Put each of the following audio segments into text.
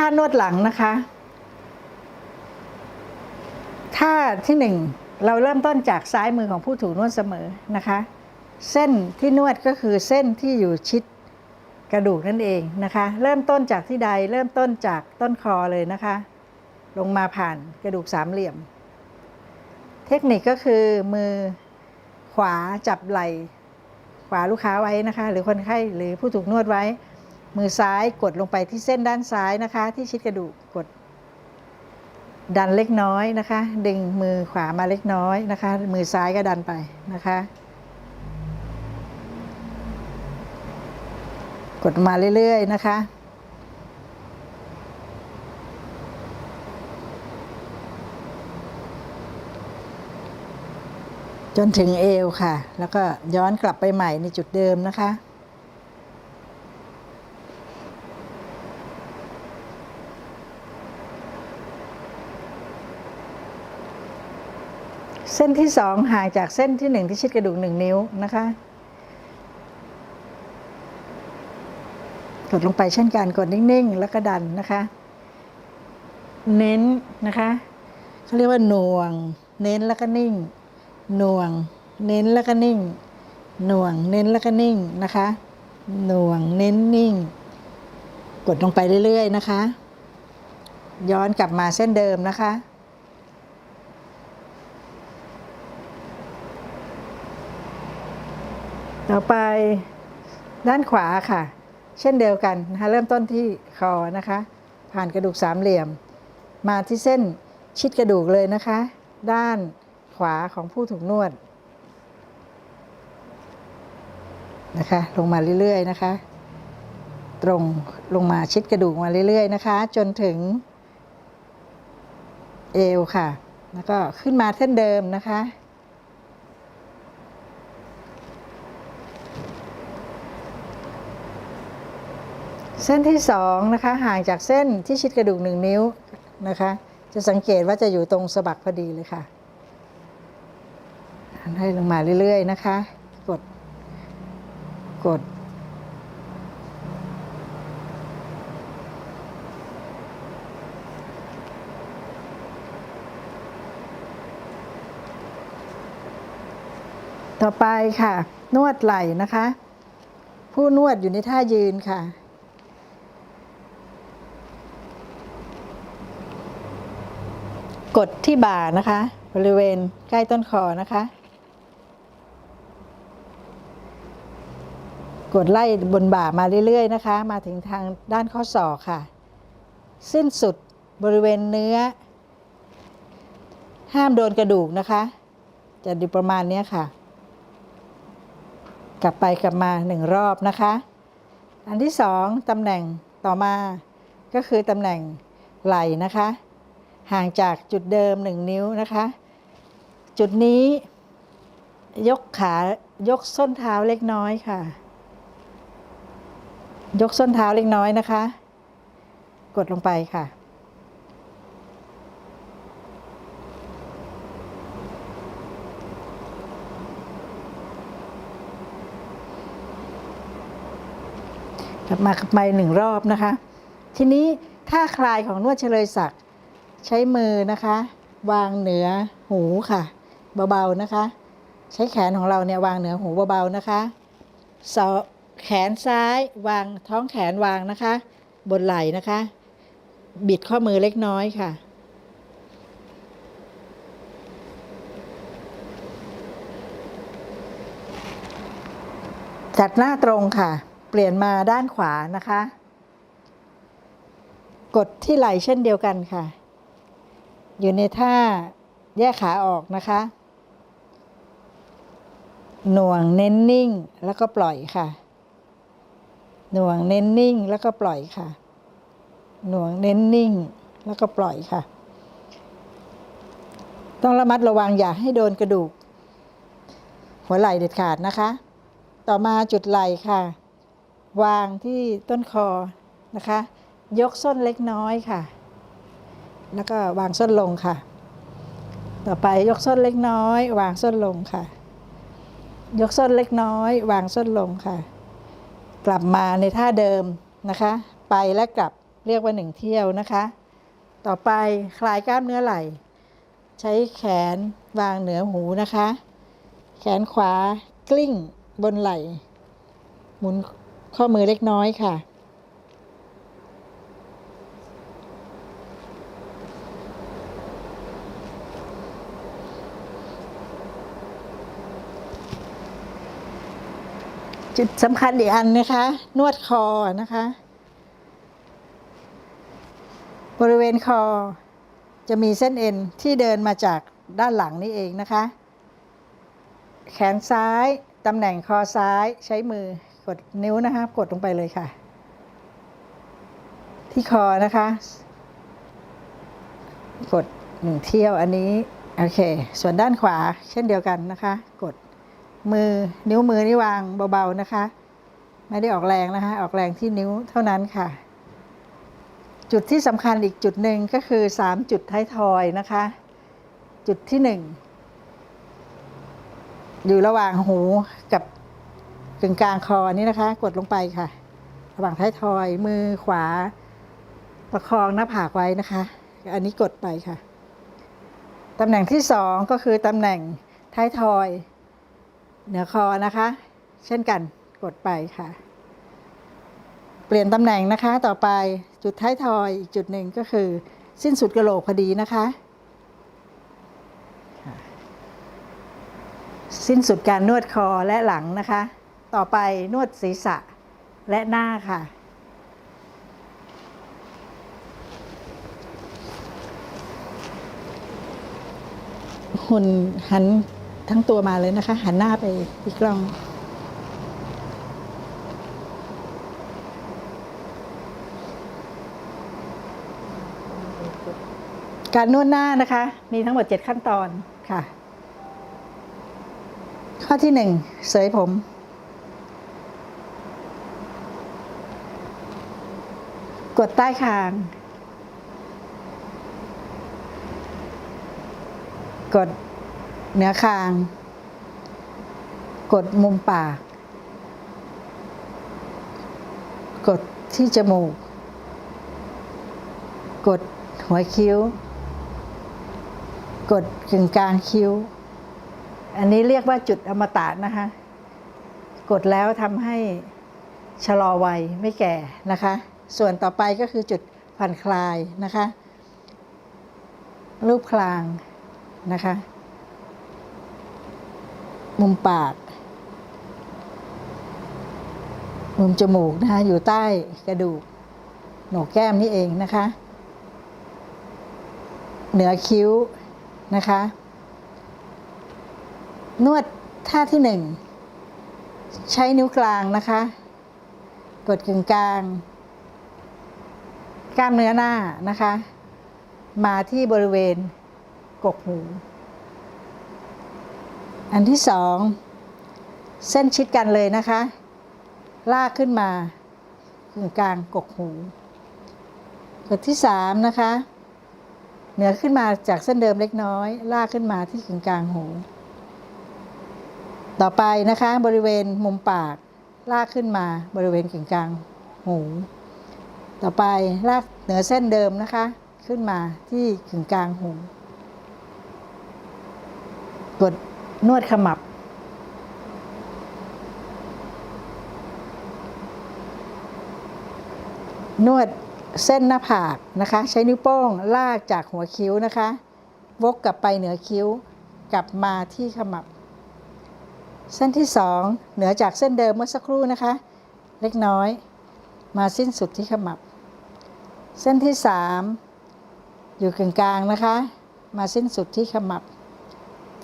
ท่านวดหลังนะคะท่าที่หนึ่งเราเริ่มต้นจากซ้ายมือของผู้ถูกนวดเสมอนะคะ เส้นที่นวดก็คือเส้นที่อยู่ชิดกระดูกนั่นเองนะคะ เริ่มต้นจากที่ใดเริ่มต้นจากต้นคอเลยนะคะ ลงมาผ่านกระดูกสามเหลี่ยม เทคนิคก็คือมือขวาจับไหล่ขวาลูกค้าไว้นะคะ หรือคนไข้หรือผู้ถูกนวดไว้ มือซ้ายกดลงไปที่เส้นด้านซ้ายนะคะ ที่ชิดกระดูกกด ดันเล็กน้อยนะคะ ดึงมือขวามาเล็กน้อยนะคะ มือซ้ายก็ดันไปนะคะ กดมาเรื่อยๆนะคะจนถึงเอวค่ะ แล้วก็ย้อนกลับไปใหม่ในจุดเดิมนะคะ เส้นที่สองห่างจากเส้นที่หนึ่งที่ชิดกระดูกหนึ่งนิ้วนะคะกดลงไปเช่นกันกดนิ่งๆ แล้วก็ดันนะคะ เน้นนะคะเขาเรียกว่าหน่วง เน้นแล้วก็นิ่ง หน่วง เน้นแล้วก็นิ่ง หน่วง เน้นแล้วก็นิ่งนะคะ หน่วง เน้นนิ่ง กดลงไปเรื่อยๆนะคะ ย้อนกลับมาเส้นเดิมนะคะ ต่อไปด้านขวาค่ะ เช่นเดียวกันนะคะเริ่มต้นที่คอนะคะ ผ่านกระดูกสามเหลี่ยม มาที่เส้นชิดกระดูกเลยนะคะ ด้านขวาของผู้ถูกนวดนะคะลงมาเรื่อยๆนะคะ ตรงลงมาชิดกระดูกมาเรื่อยๆนะคะ จนถึงเอวค่ะ แล้วก็ขึ้นมาเส้นเดิมนะคะ เส้นที่สองนะคะห่างจากเส้นที่ชิดกระดูกหนึ่งนิ้วนะคะ จะสังเกตว่าจะอยู่ตรงสะบักพอดีเลยค่ะให้ลงมาเรื่อยๆนะคะ กด กด ต่อไปค่ะ นวดไหล่นะคะ ผู้นวดอยู่ในท่ายืนค่ะ กดที่บ่านะคะ บริเวณใกล้ต้นคอนะคะ กดไล่บนบ่ามาเรื่อยๆนะคะ มาถึงทางด้านข้อศอกค่ะ สิ้นสุดบริเวณเนื้อ ห้ามโดนกระดูกนะคะ จะอยู่ประมาณนี้ค่ะ กลับไปกลับมาหนึ่งรอบนะคะ อันที่สองตำแหน่งต่อมาก็คือตำแหน่งไหล่นะคะ ห่างจากจุดเดิมหนึ่งนิ้วนะคะ จุดนี้ยกขายกส้นเท้าเล็กน้อยค่ะ ยกส้นเท้าเล็กน้อยนะคะ กดลงไปค่ะ กลับมากลับมาหนึ่งรอบนะคะ ทีนี้ท่าคลายของนวดเฉลยศักดิ์ ใช้มือนะคะ วางเหนือหูค่ะ เบาๆนะคะ ใช้แขนของเราเนี่ยวางเหนือหูเบาๆนะคะสอแขนซ้ายวางท้องแขนวางนะคะ บนไหล่นะคะ บิดข้อมือเล็กน้อยค่ะ จัดหน้าตรงค่ะ เปลี่ยนมาด้านขวานะคะ กดที่ไหล่เช่นเดียวกันค่ะ อยู่ในท่าแยกขาออกนะคะ หน่วงเน้นนิ่งแล้วก็ปล่อยค่ะ หน่วงเน้นนิ่งแล้วก็ปล่อยค่ะ หน่วงเน้นนิ่งแล้วก็ปล่อยค่ะ ต้องระมัดระวังอย่าให้โดนกระดูก หัวไหล่เด็ดขาดนะคะ ต่อมาจุดไหล่ค่ะ วางที่ต้นคอนะคะ ยกส้นเล็กน้อยค่ะ แล้วก็วางส้นลงค่ะ ต่อไปยกส้นเล็กน้อย วางส้นลงค่ะ ยกส้นเล็กน้อย วางส้นลงค่ะ กลับมาในท่าเดิมนะคะ ไปและกลับเรียกว่าหนึ่งเที่ยวนะคะ ต่อไปคลายกล้ามเนื้อไหล่ ใช้แขนวางเหนือหูนะคะ แขนขวากลิ้งบนไหล่ หมุนข้อมือเล็กน้อยค่ะ จุดสำคัญอีกอันนะคะ นวดคอนะคะ บริเวณคอจะมีเส้นเอ็นที่เดินมาจากด้านหลังนี่เองนะคะ แขนซ้ายตำแหน่งคอซ้ายใช้มือกดนิ้วนะคะ กดลงไปเลยค่ะ ที่คอนะคะ กดหนึ่งเที่ยวอันนี้ โอเค ส่วนด้านขวาเช่นเดียวกันนะคะ กด มือนิ้วมือนี่วางเบาๆนะคะ ไม่ได้ออกแรงนะคะ ออกแรงที่นิ้วเท่านั้นค่ะ จุดที่สำคัญอีกจุดหนึ่งก็คือ 3 จุดท้ายทอยนะคะ จุดที่ 1 อยู่ระหว่างหูกับกึ่งกลางคอนี่นะคะ กดลงไปค่ะ ระหว่างท้ายทอยมือขวา ประคองหน้าผากไว้นะคะ อันนี้กดไปค่ะตำแหน่งที่สองก็คือตำแหน่งท้ายทอย เหนือคอนะคะ เช่นกันกดไปค่ะ เปลี่ยนตำแหน่งนะคะต่อไปจุดท้ายทอยอีกจุดหนึ่งก็คือ สิ้นสุดกระโหลกพอดีนะคะสิ้นสุดการนวดคอและหลังนะคะ ต่อไปนวดศีรษะและหน้าค่ะ หุ่นหัน ทั้งตัวมาเลยนะคะ หันหน้าไปที่กล้องการนวดหน้านะคะ มีทั้งหมด 7 ขั้นตอนค่ะ ข้อที่ 1 เสยผม กดใต้คาง กด เหนือคาง กดมุมปาก กดที่จมูก กดหัวคิ้ว กดกึ่งกลางคิ้ว อันนี้เรียกว่าจุดอมตะนะคะ กดแล้วทำให้ชะลอวัยไม่แก่นะคะ ส่วนต่อไปก็คือจุดผ่อนคลายนะคะ รูปคลางนะคะ มุมปาก มุมจมูกนะคะ อยู่ใต้กระดูกโหนกแก้มนี่เองนะคะ เหนือคิ้วนะคะ นวดท่าที่หนึ่ง ใช้นิ้วกลางนะคะ กดกึ่งกลาง กล้ามเนื้อหน้านะคะ มาที่บริเวณกกหู อันที่สองเส้นชิดกันเลยนะคะ ลากขึ้นมากึ่งกลางกกหูกดที่สามนะคะ เหนือขึ้นมาจากเส้นเดิมเล็กน้อย ลากขึ้นมาที่กึงกลางหู ต่อไปนะคะบริเวณมุมปาก ลากขึ้นมาบริเวณกึ่งกลางหู ต่อไปลากเหนือเส้นเดิมนะคะ ขึ้นมาที่กึ่งกลางหู กด นวดขมับ นวดเส้นหน้าผากนะคะ ใช้นิ้วโป้งลากจากหัวคิ้วนะคะ วกกลับไปเหนือคิ้ว กลับมาที่ขมับ เส้นที่สองเหนือจากเส้นเดิมเมื่อสักครู่นะคะ เล็กน้อย มาสิ้นสุดที่ขมับ เส้นที่สามอยู่กึ่งกลางนะคะ มาสิ้นสุดที่ขมับ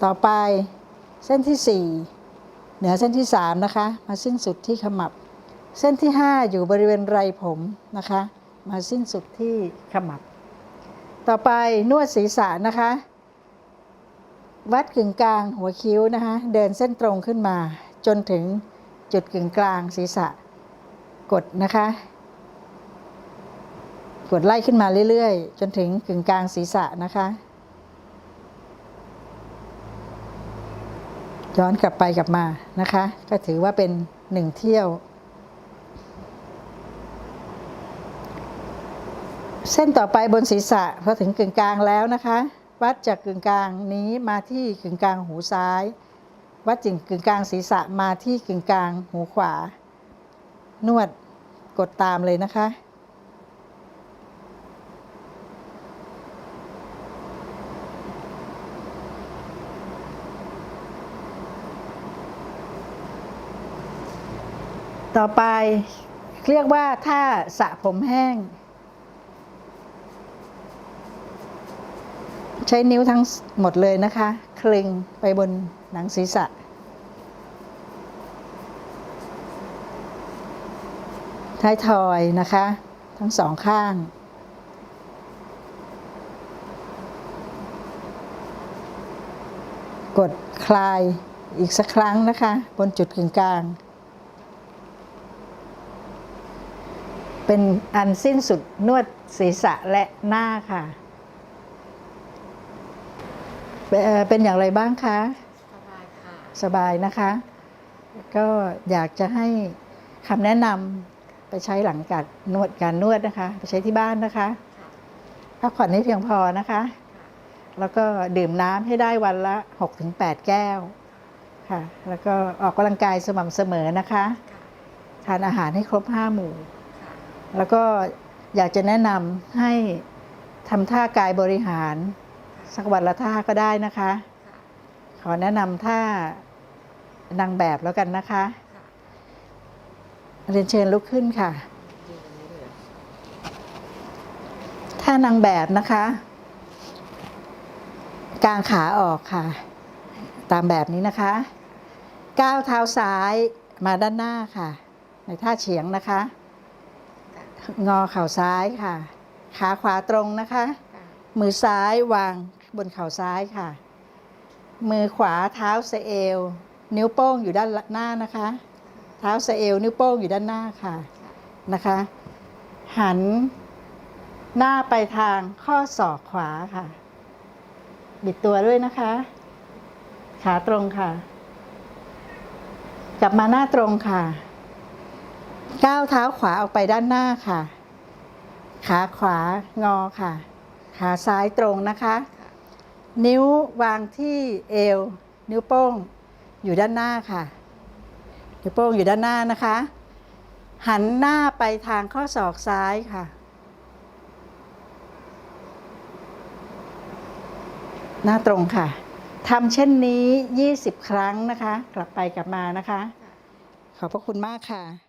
ต่อไป เส้นที่สี่เหนือเส้นที่สามนะคะ มาสิ้นสุดที่ขมับ เส้นที่ห้าอยู่บริเวณไรผมนะคะ มาสิ้นสุดที่ขมับ ต่อไปนวดศีรษะนะคะ วัดกึ่งกลางหัวคิ้วนะคะ เดินเส้นตรงขึ้นมา จนถึงจุดกึ่งกลางศีรษะ กดนะคะ กดไล่ขึ้นมาเรื่อยๆ จนถึงกึ่งกลางศีรษะนะคะ ย้อนกลับไปกลับมานะคะ ก็ถือว่าเป็นหนึ่งเที่ยว เส้นต่อไปบนศีรษะพอถึงกึ่งกลางแล้วนะคะ วัดจากกึ่งกลางนี้มาที่กึ่งกลางหูซ้าย วัดจากกึ่งกลางศีรษะมาที่กึ่งกลางหูขวา นวดกดตามเลยนะคะ ต่อไปเรียกว่าท่าสระผมแห้ง ใช้นิ้วทั้งหมดเลยนะคะ คลึงไปบนหนังศีรษะ ท้ายทอยนะคะ ทั้งสองข้าง กดคลายอีกสักครั้งนะคะ บนจุดกึ่งกลาง เป็นอันสิ้นสุดนวดศีรษะและหน้าค่ะเป็นเอ่อเป็นอย่างไรบ้างคะ สบายค่ะ สบายนะคะ ก็อยากจะให้คำแนะนำไปใช้หลังการนวดการนวดนะคะ ไปใช้ที่บ้านนะคะค่ะพักผ่อนให้เพียงพอนะคะค่ะแล้วก็ดื่มน้ำให้ได้วันละ 6-8 แก้วค่ะ แล้วก็ออกกำลังกายสม่ำเสมอนะคะค่ะทานอาหารให้ครบ5หมู่ค่ะ แล้วก็อยากจะแนะนำให้ทำท่ากายบริหาร สักวันละท่าก็ได้นะคะค่ะขอแนะนำท่านางแบบแล้วกันนะคะค่ะเรียนเชิญลุกขึ้นค่ะยืนนี้เลยท่านางแบบนะคะกางขาออกค่ะ ตามแบบนี้นะคะก้าวเท้าซ้ายมาด้านหน้าค่ะ ในท่าเฉียงนะคะ งอเข่าซ้ายค่ะ ขาขวาตรงนะคะค่ะมือซ้ายวางบนเข่าซ้ายค่ะ มือขวาเท้าสะเอว นิ้วโป้งอยู่ด้านหน้านะคะ เท้าสะเอว นิ้วโป้งอยู่ด้านหน้าค่ะนะคะ หันหน้าไปทางข้อศอกขวาค่ะ บิดตัวด้วยนะคะ ขาตรงค่ะ กลับมาหน้าตรงค่ะ ก้าวเท้าขวาออกไปด้านหน้าค่ะ ขาขวางอค่ะ ขาซ้ายตรงนะคะ นิ้ววางที่เอว นิ้วโป้งอยู่ด้านหน้าค่ะ นิ้วโป้งอยู่ด้านหน้านะคะ หันหน้าไปทางข้อศอกซ้ายค่ะ หน้าตรงค่ะทำเช่นนี้ 20 ครั้งนะคะ กลับไปกลับมานะคะ ขอบพระคุณมากค่ะ